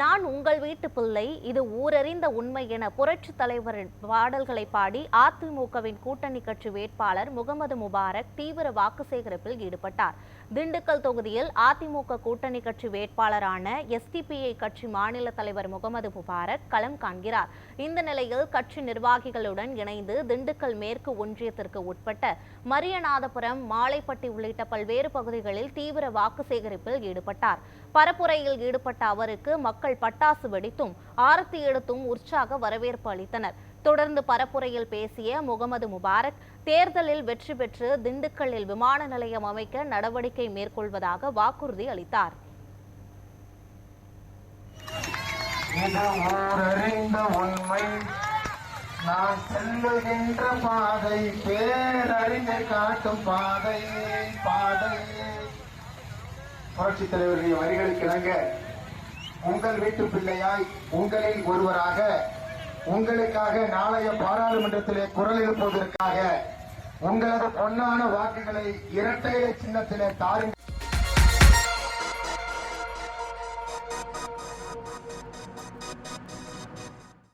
நான் உங்கள் வீட்டு பிள்ளை இது ஊரறிந்த உண்மை என புரட்சி தலைவரின் பாடல்களை பாடி அதிமுகவின் கூட்டணி கட்சி வேட்பாளர் முகமது முபாரக் தீவிர வாக்கு சேகரிப்பில் ஈடுபட்டார். திண்டுக்கல் தொகுதியில் அதிமுக கூட்டணி கட்சி வேட்பாளரான எஸ்டிபிஐ கட்சி மாநில தலைவர் முகமது முபாரக் களம் காண்கிறார். இந்த நிலையில் கட்சி நிர்வாகிகளுடன் இணைந்து திண்டுக்கல் மேற்கு ஒன்றியத்திற்கு உட்பட்ட மரியநாதபுரம் மாலைப்பட்டி உள்ளிட்ட பல்வேறு பகுதிகளில் தீவிர வாக்கு சேகரிப்பில் ஈடுபட்டார். பரப்புரையில் ஈடுபட்ட அவருக்கு மக்கள் பட்டாசு வெடித்தும் ஆரத்தி எடுத்தும் உற்சாக வரவேற்பு அளித்தனர். தொடர்ந்து பரப்புரையில் பேசிய முகமது முபாரக் தேர்தலில் வெற்றி பெற்று திண்டுக்கல்லில் விமான நிலையம் அமைக்க நடவடிக்கை மேற்கொள்வதாக வாக்குறுதி அளித்தார். நான் செல்லுகின்ற பாதை பேரறிஞர் காட்டும் பாதை பாதை. தலைவருடைய வரிகளுக்கு இணங்க உங்கள் வீட்டு பிள்ளையாய் உங்களில் ஒருவராக உங்களுக்காக நாளைய பாராளுமன்றத்திலே குரல் எழுப்புவதற்காக உங்களது பொன்னான வாக்குகளை இரட்டை சின்னத்திலே தாருங்கள்.